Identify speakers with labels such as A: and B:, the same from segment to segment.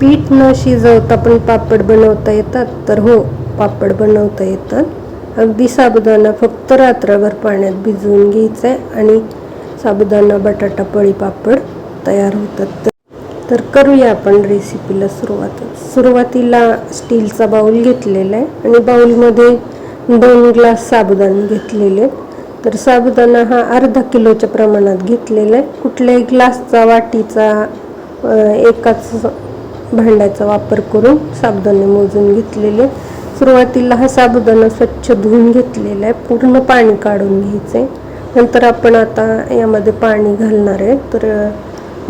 A: पीठ न शिजवता पण पापड बनवता येतात. तर हो पापड बनवता येतात. अगदी साबुदाणा फक्त रात्रभर पाण्यात भिजवून घ्यायचं आहे आणि साबुदाणा बटाटा पळी पापड तयार होतात. तर करूया आपण रेसिपीला सुरुवात. सुरुवातीला स्टीलचा बाऊल घेतलेला आहे आणि बाऊलमध्ये दोन ग्लास साबुदाणे घेतलेले आहेत. तर साबुदाणा हा अर्धा किलोच्या प्रमाणात घेतलेला आहे. कुठल्याही ग्लासचा वाटीचा एकाच भांड्याचा वापर करून साबुदाणे मोजून घेतलेले. सुरुवातीला हा साबुदाणा स्वच्छ धुवून घेतलेला आहे. पूर्ण पाणी काढून घ्यायचं. आहे नंतर आपण आता यामध्ये पाणी घालणार आहे. तर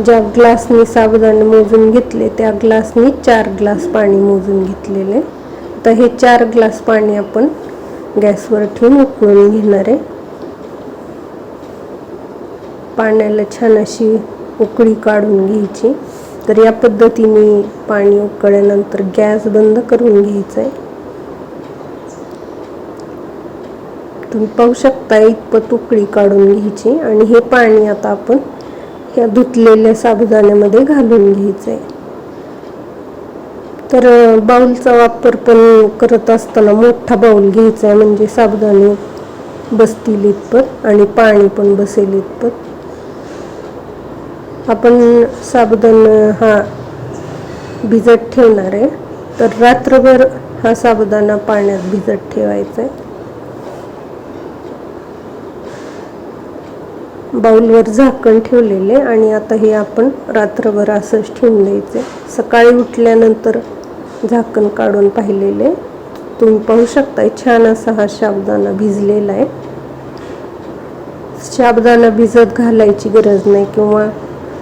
A: ज्या ग्लासनी साबुदाणे मोजून घेतले त्या ग्लासनी चार ग्लास पाणी मोजून घेतलेले. तर हे चार ग्लास पाणी आपण गॅसवर ठेवून उकळून घेणार आहे. पाण्याला छान अशी उकळी काढून घ्यायची. तर या पद्धतीने पाणी उकळल्यानंतर गॅस बंद करून घ्यायचा आहे तुम्ही पाहू शकता इतपत उकळी काढून घ्यायची आणि हे पाणी आता आपण ह्या धुतलेल्या साबुदाण्यामध्ये घालून घ्यायचं आहे तर बाऊलचा वापर पण करत असताना मोठा बाऊल घ्यायचा आहे म्हणजे साबुदाणे बसतील इतपत आणि पाणी पण बसेल इतपत आपण साबुदाणा हा भिजत ठेवणार आहे. तर रात्रभर हा साबुदाणा पाण्यात भिजत ठेवायचा आहे. बाऊलवर झाकण ठेवलेले आणि आता हे आपण रात्रभर असंच ठेवून द्यायचे सकाळी उठल्यानंतर झाकण काढून पाहिलेले. तुम्ही पाहू शकताय छान असा हा साबुदाणा भिजलेला आहे. साबुदाणा भिजत घालायची गरज नाही किंवा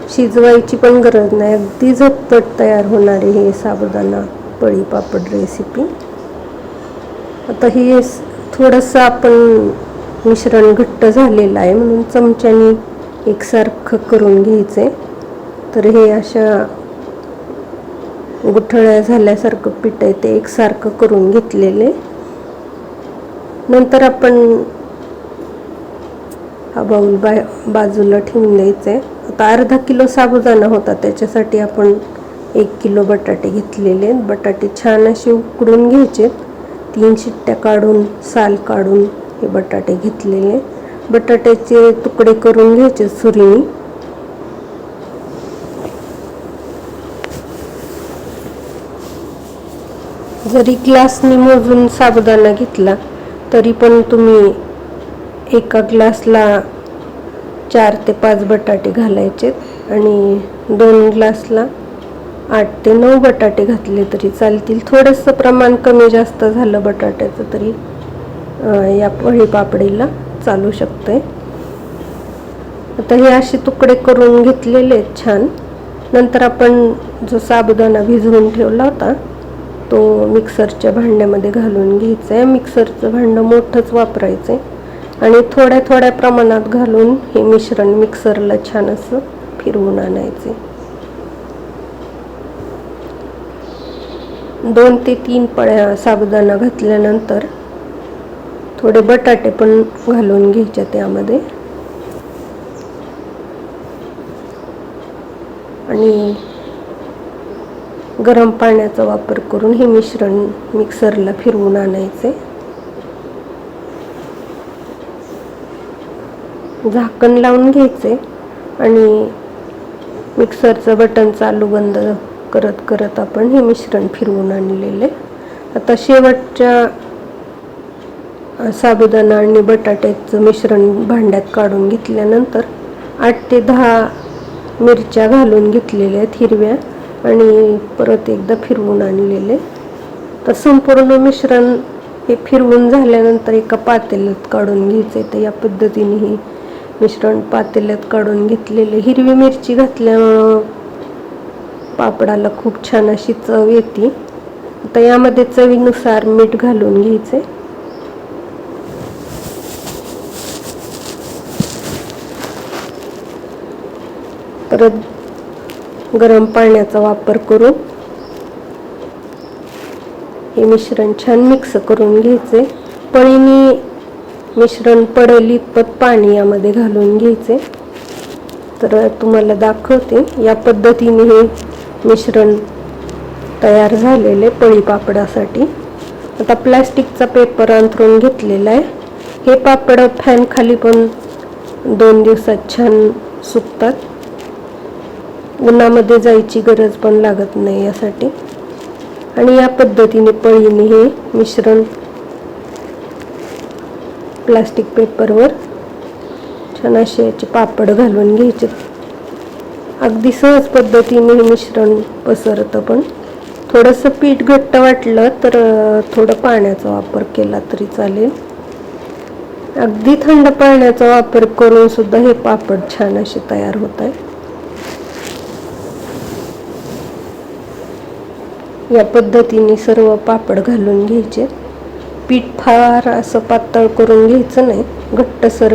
A: शिजवायची पण गरज नाही. अगदी झटपट तयार होणारे हे साबुदाणा पळी पापड रेसिपी आता हे थोडंसं आपण मिश्रण घट्ट झालेलं आहे म्हणून चमच्याने एकसारखं करून घ्यायचे तर हे अशा गुठळ्या झाल्यासारखं पीठ आहे ते एकसारखं करून घेतलेले नंतर आपण हा बाऊल बा बाजूला ठेवून द्यायचा आहे आता अर्धा किलो साबुदाणा होता त्याच्यासाठी आपण एक किलो बटाटे घेतलेले आहेत. बटाटे छान असे उकडून घ्यायचे. तीन शिट्ट्या काढून साल काढून हे बटाटे घेतलेले. बटाट्याचे तुकडे करून घ्यायचे सुरीनी. जरी ग्लासने मोजून साबुदाणा घेतला तरी पण तुम्ही एका ग्लासला चार ते पाच बटाटे घालायचे आणि दोन ग्लासला आठ ते नऊ बटाटे घातले तरी चालतील. थोडंसं प्रमाण कमी जास्त झालं बटाट्याचं तरी या पळी पापडीला चालू शकते आता हे असे तुकडे करून घेतलेले आहेत छान. नंतर आपण जो साबुदाणा भिजवून ठेवला होता तो मिक्सरच्या भांड्यामध्ये घालून घ्यायचा आहे. मिक्सरचं भांडं मोठंच वापरायचं आहे आणि थोड्या थोड्या प्रमाणात घालून हे मिश्रण मिक्सरला छान असं फिरवून आणायचे. दोन ते तीन पळ्या साबुदाणा घातल्यानंतर थोडे बटाटे पण घालून घ्यायचे त्यामध्ये. आणि गरम पाण्याचा वापर करून हे मिश्रण मिक्सरला फिरवून आणायचे. झाकण लावून घ्यायचे आणि मिक्सरचं बटन चालू बंद करत करत आपण हे मिश्रण फिरवून आणलेले. आता शेवटच्या साबुदाणा आणि बटाट्याचं मिश्रण भांड्यात काढून घेतल्यानंतर आठ ते दहा मिरच्या घालून घेतलेल्या आहेत हिरव्या आणि परत एकदा फिरवून आणलेले. तर संपूर्ण मिश्रण हे फिरवून झाल्यानंतर एका पातेल्यात काढून घ्यायचे. तर या पद्धतीने ही मिश्रण पातेल्यात काढून घेतलेले हिरवी मिरची घातल्यामुळं पापडाला खूप छान अशी चव येते. आता यामध्ये चवीनुसार मीठ घालून घ्यायचे. परत गरम पाण्याचा वापर करून हे मिश्रण छान मिक्स करून घ्यायचे. मिश्रण पडेल इतपत पाणी यामध्ये घालून घ्यायचे. तर तुम्हाला दाखवते या पद्धतीने हे मिश्रण तयार झालेले पळी पापडासाठी. आता प्लॅस्टिकचा पेपर अंथरून घेतलेला आहे. हे पापड फॅन खाली पण दोन दिवसात छान सुकतात. उन्हामध्ये जायची गरज पण लागत नाही यासाठी. आणि या पद्धतीने पळीने हे मिश्रण प्लास्टिक पेपरवर छान असे याचे पापड घालून घ्यायचे. अगदी सहज पद्धतीने हे मिश्रण पसरतं पण. थोडंसं पीठ घट्ट वाटलं तर थोडं पाण्याचा वापर केला तरी चालेल. अगदी थंड पाण्याचा वापर करून सुद्धा हे पापड छान असे तयार होत आहे या पद्धतीने सर्व पापड घालून घ्यायचे. पीठ फार असं पातळ करून घ्यायचं नाही. घट्टसर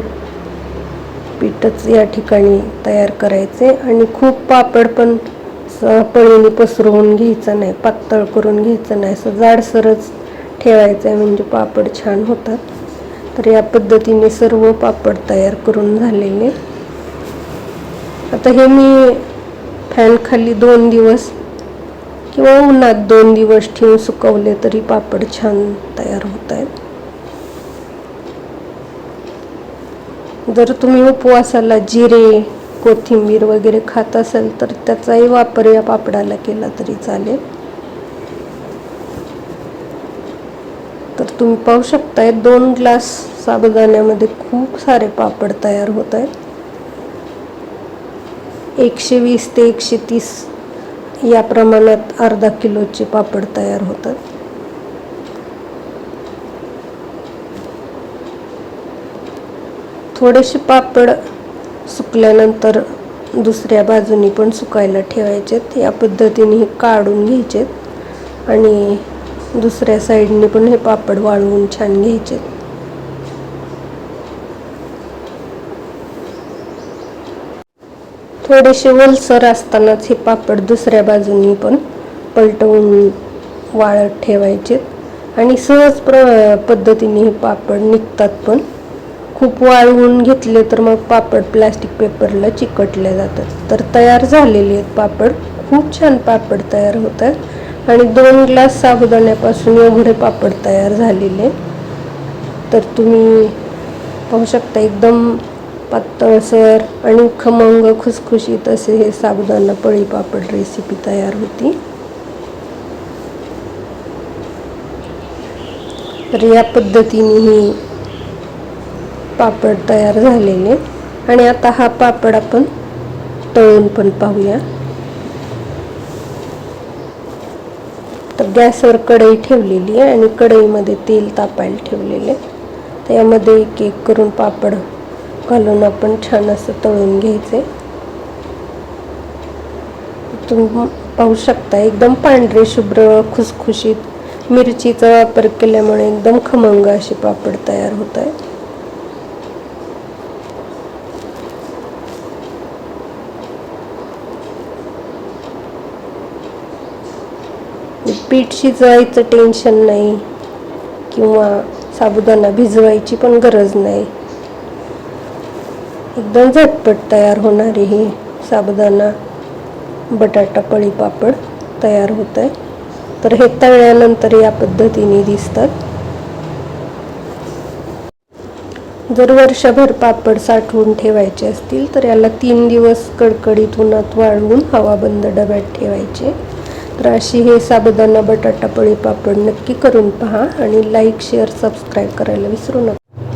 A: पीठच या ठिकाणी तयार करायचे आणि खूप पापड पण पळीने पसरवून घ्यायचं नाही पातळ करून घ्यायचं नाही. असं जाडसरच ठेवायचं आहे म्हणजे पापड छान होतात. तर या पद्धतीने सर्व पापड तयार करून झालेले. आता हे मी फॅन खाली दोन दिवस किंवा उन्हात दोन दिवस ठेवून सुकवले तरी पापड छान तयार होत आहेत. जर तुम्ही उपवासाला जिरे कोथिंबीर वगैरे खात असाल तर त्याचाही वापर या पापडाला केला तरी चालेल. तर तुम्ही पाहू शकताय दोन ग्लास साबुदाण्यामध्ये खूप सारे पापड तयार होत आहेत. एकशे वीस ते एकशे तीस या प्रमाणात अर्धा किलोचे पापड तयार होतात. थोडेसे पापड सुकल्यानंतर दुसऱ्या बाजूनी पण सुकायला ठेवायचेत. या पद्धतीने हे काढून घ्यायचेत आणि दुसऱ्या साईडने पण हे पापड वाळवून छान घ्यायचेत. थोडेसे ओलसर असतानाच हे पापड दुसऱ्या बाजूनी पण पलटवून वाळत ठेवायचे. आणि सहज प्र पद्धतीने हे पापड निघतात पण. खूप वाळवून घेतले तर मग पापड प्लास्टिक पेपरला चिकटले जातात. तर तयार झालेले आहेत पापड. खूप छान पापड तयार होतात आणि दोन ग्लास साबुदाण्यापासून एवढे पापड तयार झालेले तर तुम्ही पाहू शकता एकदम पातळसर आणि खमंग खुसखुशीत असे हे साबुदाणा पळी पापड रेसिपी तयार होती. तर या पद्धतीने ही पापड तयार झालेले. आणि आता हा पापड आपण तळून पण पाहूया. तर गॅसवर कढई ठेवलेली आहे आणि कढईमध्ये तेल तापायला ठेवलेले त्यामध्ये एक एक करून पापड घालून आपण छान असं तळून घ्यायचे. तुम्ही पाहू शकता एकदम पांढरे शुभ्र खुसखुशीत. मिरचीचा वापर केल्यामुळे एकदम खमंग असे पापड तयार होत आहे पीठ शिजवायचं टेन्शन नाही किंवा साबुदाणा भिजवायची पण गरज नाही. एकदम झटपट तयार होणारी ही साबुदाणा बटाटा पळी पापड तयार होत आहे तर हे तळल्यानंतर या पद्धतीने दिसतात. जर वर्षभर पापड साठवून ठेवायचे असतील तर याला तीन दिवस कडकडीत उन्हात वाळवून हवाबंद डब्यात ठेवायचे. तर अशी हे साबुदाणा बटाटा पळी पापड नक्की करून पहा आणि लाईक शेअर सबस्क्राईब करायला विसरू नका.